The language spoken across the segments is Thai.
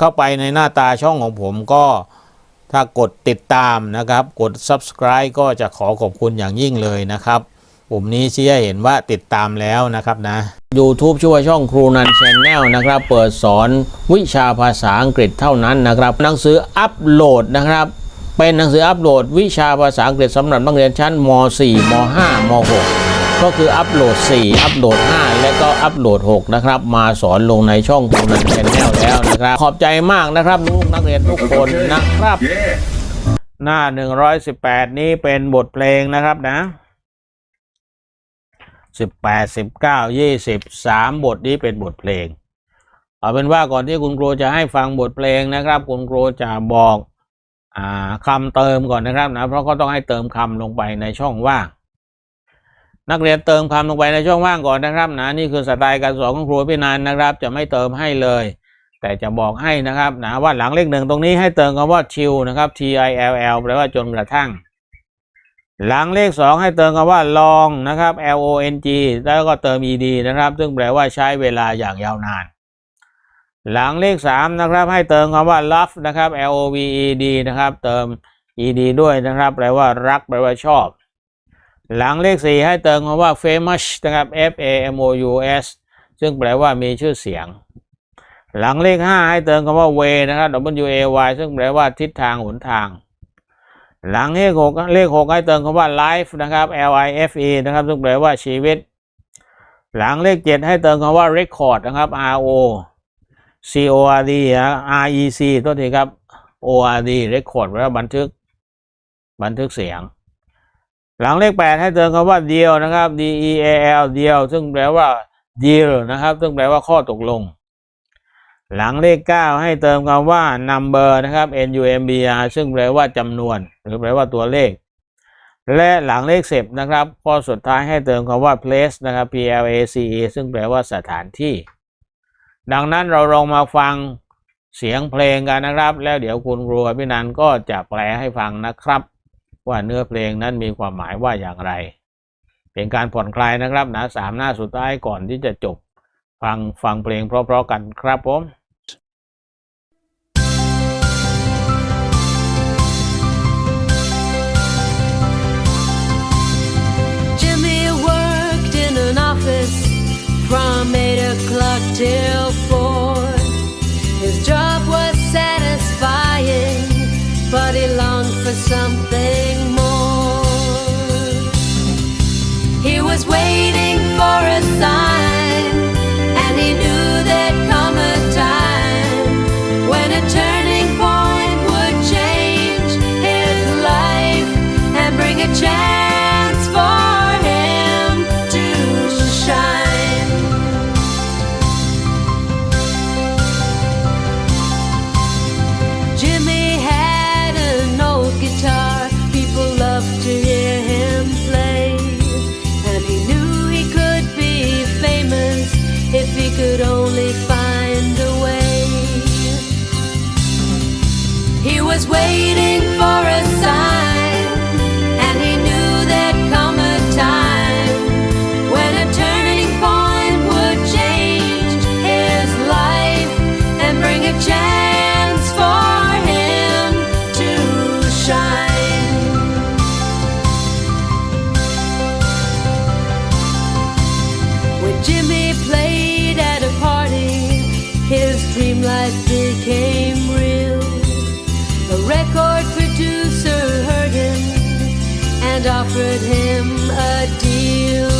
เข้าไปในหน้าตาช่องของผมก็ถ้ากดติดตามนะครับ กด subscribe ก็จะขอขอบคุณอย่างยิ่งเลยนะครับปุ่มนี้ชี้ให้เห็นว่าติดตามแล้วนะครับนะ YouTube ชื่อว่าช่องครูนันชแนลนะครับ เปิดสอนวิชาภาษาอังกฤษเท่านั้นนะครับหนังสืออัปโหลดนะครับ เป็นหนังสืออัปโหลดวิชาภาษาอังกฤษสำหรับนักเรียนชั้นม .4 ม .5 ม .6 ก็คืออัปโหลด 4 อัปโหลด 5 และก็อัปโหลด 6 นะครับ มาสอนลงในช่องครูนันชแนลแล้วนะครับ ขอบใจมากนะครับลูกนักเรียนทุกคนนะครับ หน้า 118 นี้เป็นบทเพลงนะครับนะ18 19 20 3บทนี้เป็นบทเพลง เอาเป็นว่าก่อนที่คุณครูจะให้ฟังบทเพลงนะครับ คุณครูจะบอกอ่าคำเติมก่อนนะครับนะเพราะก็ต้องให้เติมคำลงไปในช่องว่าง นักเรียนเติมคำลงไปในช่องว่างก่อนนะครับนะนี่คือสไตล์การสอนของครูพี่นันนะครับ จะไม่เติมให้เลย แต่จะบอกให้นะครับนะว่าหลังเลขหนึ่งตรงนี้ให้เติมคำว่า till นะครับ t i l l แปลว่าจนกระทั่ง หลังเลขสองให้เติมคำว่า long นะครับ l o n g แล้วก็เติม ed นะครับ ซึ่งแปลว่าใช้เวลาอย่างยาวนาน หลังเลขสามนะครับ ให้เติมคำว่า love นะครับ l o v e d นะครับ เติม ed ด้วยนะครับ แปลว่ารักแปลว่าชอบ หลังเลขสี่ให้เติมคำว่า famous นะครับ f a m o u s ซึ่งแปลว่ามีชื่อเสียง หลังเลขห้าให้เติมคำว่า way นะครับ w a y ซึ่งแปลว่าทิศทางหนทาง หลังเลขหกเลขหกให้เติมคำว่า life นะครับ l i f e นะครับ ซึ่งแปลว่าชีวิต หลังเลขเจ็ดให้เติมคำว่า record นะครับ r o c o r d r e c ตัวทีครับ o r d record แปลว่าบันทึก บันทึกเสียง หลังเลขแปดให้เติมคำว่า deal นะครับ d e a l deal ซึ่งแปลว่า deal นะครับ ซึ่งแปลว่าข้อตกลง หลังเลขเก้าให้เติมคำว่า number นะครับ n u m b r ซึ่งแปลว่าจำนวน หรือแปลว่าตัวเลข และหลังเลขสิบนะครับ ข้อสุดท้ายให้เติมคำว่า place นะครับ p l a c e ซึ่งแปลว่าสถานที่ ดังนั้นเราลองมาฟังเสียงเพลงกันนะครับ แล้วเดี๋ยวคุณครูพี่นันก็จะแปลให้ฟังนะครับ ว่าเนื้อเพลงนั้นมีความหมายว่าอย่างไร เป็นการผ่อนคลายนะครับนะสามหน้าสุดท้ายก่อนที่จะจบ ฟังฟังเพลงเพราะๆกันครับผม Jimmy He was waiting for a and offered him a deal.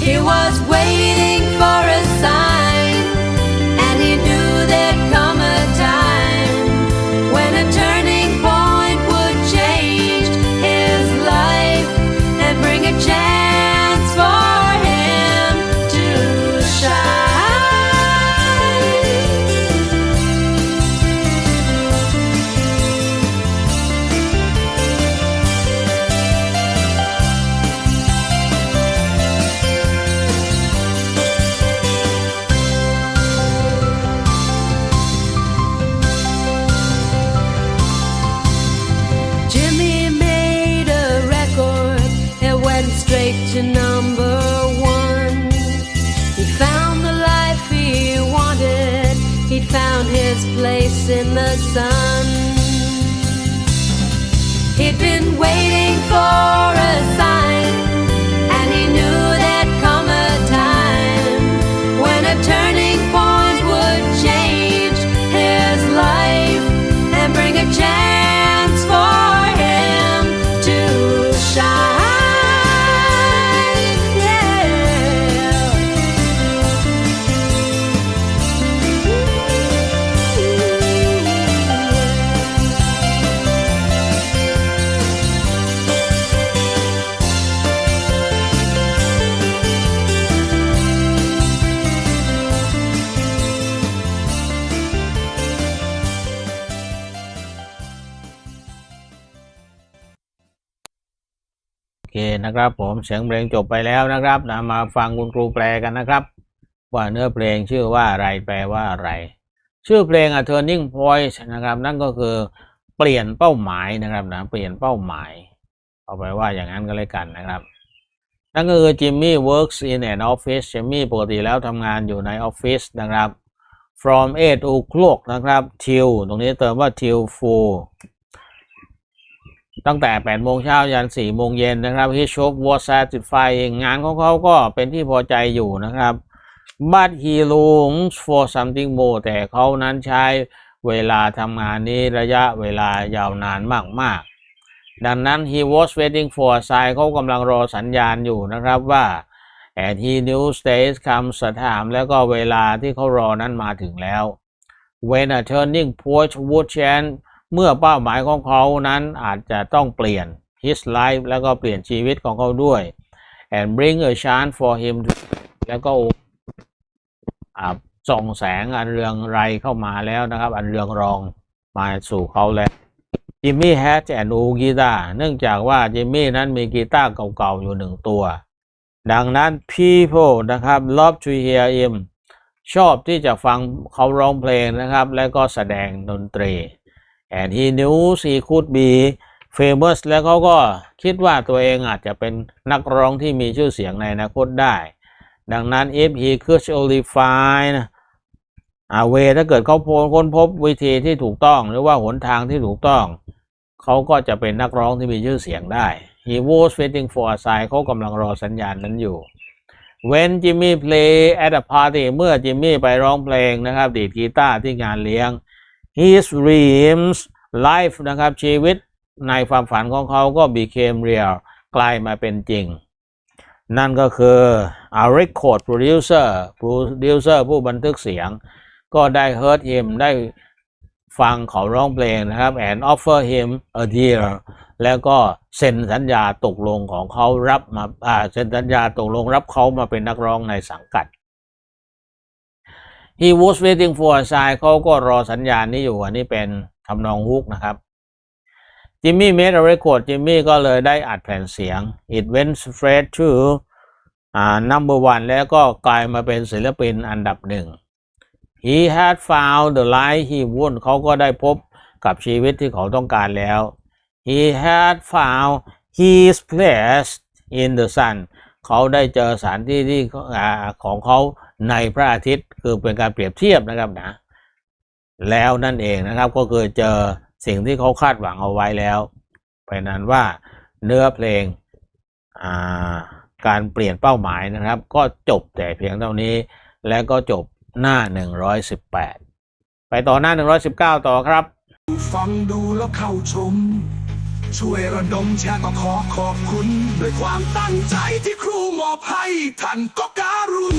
He was waiting place in the sun. He'd been waiting for a เคนะครับ ผมเสียงเพลงจบไปแล้วนะครับนะมาฟังคุณครูแปลกันนะครับ ว่าเนื้อเพลงชื่อว่าอะไรแปลว่าอะไร ชื่อเพลง A Turning Point นะครับ นั่นก็คือเปลี่ยนเป้าหมายนะครับนะเปลี่ยนเป้าหมาย เอาไปว่าอย่างนั้นก็เลยกันนะครับ นั่นก็คือจิมมี่ works in an office จิมมี่ปกติแล้วทำงานอยู่ในออฟฟิศนะครับ from 8 o'clock นะครับ till ตรงนี้เติมว่า till 4 ตั้งแต่ 8 โมงเช้ายัน 4 โมงเย็นนะครับ His job was satisfying งานของเขาก็เป็นที่พอใจอยู่นะครับ but he longs for something more แต่เขานั้นใช้เวลาทำงานนี้ระยะเวลายาวนานมากๆ ดังนั้น he was waiting for a sign เขากำลังรอสัญญาณอยู่นะครับว่า and he knew days comes a time แล้วก็เวลาที่เขารอนั้นมาถึงแล้ว when a turning point would change เมื่อเป้าหมายของเขานั้นอาจจะต้องเปลี่ยน his life แล้วก็เปลี่ยนชีวิตของเขาด้วย and bring a chance for him to แล้วก็ส่องแสงอันเรืองไรเข้ามาแล้วนะครับ อันเรืองรองมาสู่เขาแล้วจิมมี่แฮชแอนอูกีตาร์เนื่องจากว่าจิมมี่นั้นมีกีตาร์เก่าๆอยู่หนึ่งตัว ดังนั้น people นะครับ love to hear him ชอบที่จะฟังเขาร้องเพลงนะครับ และก็แสดงดนตรี and he knew he could be famous แล้วเขาก็คิดว่าตัวเองอาจจะเป็นนักร้องที่มีชื่อเสียงในอนาคตได้ ดังนั้น if he could only find a way ถ้าเกิดเขาค้นพบวิธีที่ถูกต้อง หรือว่าหนทางที่ถูกต้อง เขาก็จะเป็นนักร้องที่มีชื่อเสียงได้ he was waiting for a sign เขากำลังรอสัญญาณนั้นอยู่ when Jimmy play at a party เมื่อจิมมี่ไปร้องเพลงนะครับดีดกีตาร์ที่งานเลี้ยง his dreams life นะครับชีวิตในความฝันของเขาก็ became real กลายมาเป็นจริง นั่นก็คือ a record producer producer ผู้บันทึกเสียง ก็ได้ heard him ได้ฟังเขาร้องเพลงนะครับ and offer him a deal แล้วก็เซ็นสัญญาตกลงของเขารับมาอ่าเซ็นสัญญาตกลงรับเขามาเป็นนักร้องในสังกัด he was waiting for a sign เขาก็รอสัญญาณนี้อยู่อันนี้เป็นทำนองฮุกนะครับจิมมี่ made a record จิมมี่ก็เลยได้อัดแผ่นเสียง it went straight to อ่า number one แล้วก็กลายมาเป็นศิลปินอันดับหนึ่ง he had found the life he wanted เขาก็ได้พบกับชีวิตที่เขาต้องการแล้ว he had found his place in the sun เขาได้เจอสถานที่ที่ของเขา ในพระอาทิตย์คือเป็นการเปรียบเทียบนะครับนะ แล้วนั่นเองนะครับก็คือเจอสิ่งที่เขาคาดหวังเอาไว้แล้วเพราะนั้นว่าเนื้อเพลงาการเปลี่ยนเป้าหมายนะครับ ก็จบแต่เพียงเท่านี้ แล้วก็จบหน้า 118 ไปต่อหน้า 119 ต่อครับ ฟังดูแล้วเข้าชม ช่วยระดมแชร์ก็ขอขอบคุณ ด้วยความตั้งใจที่ครูมอบให้ท่านก็การุณ